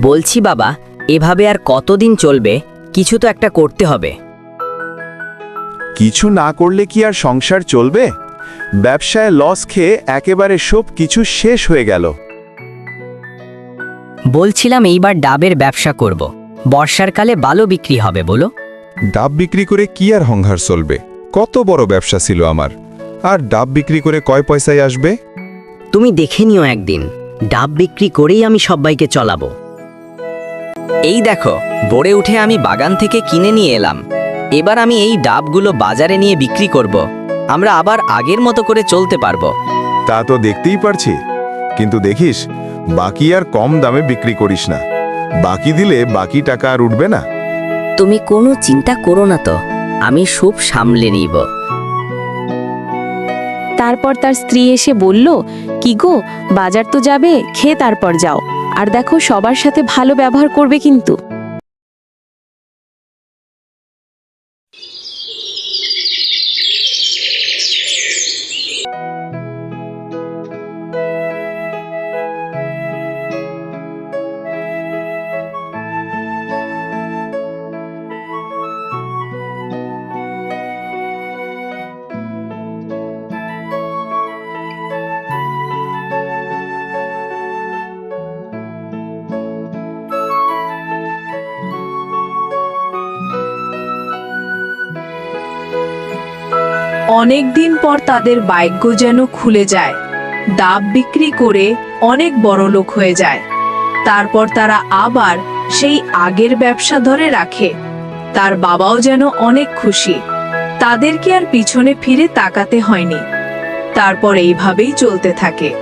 বলছি বাবা এভাবে আর কতদিন চলবে? কিছু তো একটা করতে হবে। কিছু না করলে কি আর সংসার চলবে? ব্যবসায় লস খেয়ে একেবারে সব কিছু শেষ হয়ে গেল। বলছিলাম এইবার ডাবের ব্যবসা করব। বর্ষার কালে ভালো বিক্রি হবে বলো। ডাব বিক্রি করে কি আর সংহার চলবে? কত বড় ব্যবসা ছিল আমার। আর ডাব বিক্রি করে কয় পয়সায় আসবে? তুমি দেখে নিও একদিন। ডাব বিক্রি করেই আমি সবাইকে চলাবো। এই দেখো বড়ে উঠে আমি বাগান থেকে কিনে নিয়ে এলাম। এবার আমি এই ডাবগুলো বাজারে নিয়ে বিক্রি করব। আমরা আবার আগের মতো করে চলতে পারব। তা তো দেখতেই পারছি। কিন্তু দেখিস বাকি আর কম দামে বিক্রি করিস না। বাকি দিলে বাকি টাকা আর উঠবে না। তুমি কোনো চিন্তা করো না তো আমি সব সামলে নিব। তারপর তার স্ত্রী এসে বলল কি গো বাজার তো যাবে খেয়ে তারপর যাও। আর দেখো সবার সাথে ভালো ব্যবহার করবে কিন্তু। অনেক দিন পর তাদের ভাগ্য যেন খুলে যায়। দাব বিক্রি করে অনেক বড় লোক হয়ে যায়। তারপর তারা আবার সেই আগের ব্যবসা ধরে রাখে। তার বাবাও যেন অনেক খুশি। তাদেরকে আর পিছনে ফিরে তাকাতে হয়নি। তারপর এইভাবেই চলতে থাকে।